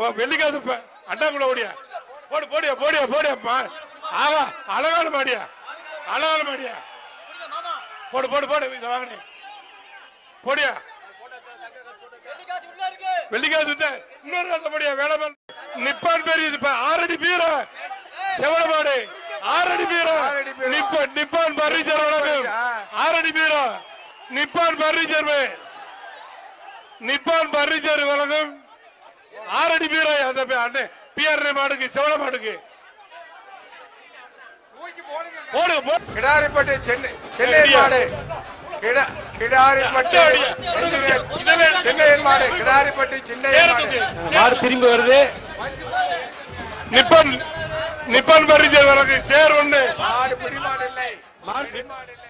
வெள்ளிக்காசு ப- அண்டாக்குள்ள ஓடியா? போடு போடியா போடியா போடியா ஆவா அழகான மாடியா? அழகான மாடியா? போடு போடு போடு இதை வாங்கினேன் போடியா? வெள்ளிக்காசு இன்னொரு காசு போடியா வேளாண் நிப்பான் பேர் இது ஆறடி பீர. செவலமாடு ஆறடி பீர. நிப்பான் நிப்பான் பர்னிச்சர் வழங்கும் ஆறடி பீர. நிப்பான் பர்னிச்சர் நிப்பான் பர்னிச்சர் வழங்கும் ஆறடி பீர அந்த அண்ணே பிஆர் மாடுக்கு செவல மாடுக்கு. கிடாரிப்பட்டி சென்னை சென்னை மாடு. கிடா- கிடாரிப்பட்டி சென்னை மாடு கிடாரிப்பட்டி சென்னை மாடு. திரும்பி வருது. நிப்பான் நிப்பான் பர்னிச்சர் வழங்கு சேர் ஒண்ணு மாடு பிடிமாடு இல்லை. மாடு பிடிமாடு இல்லை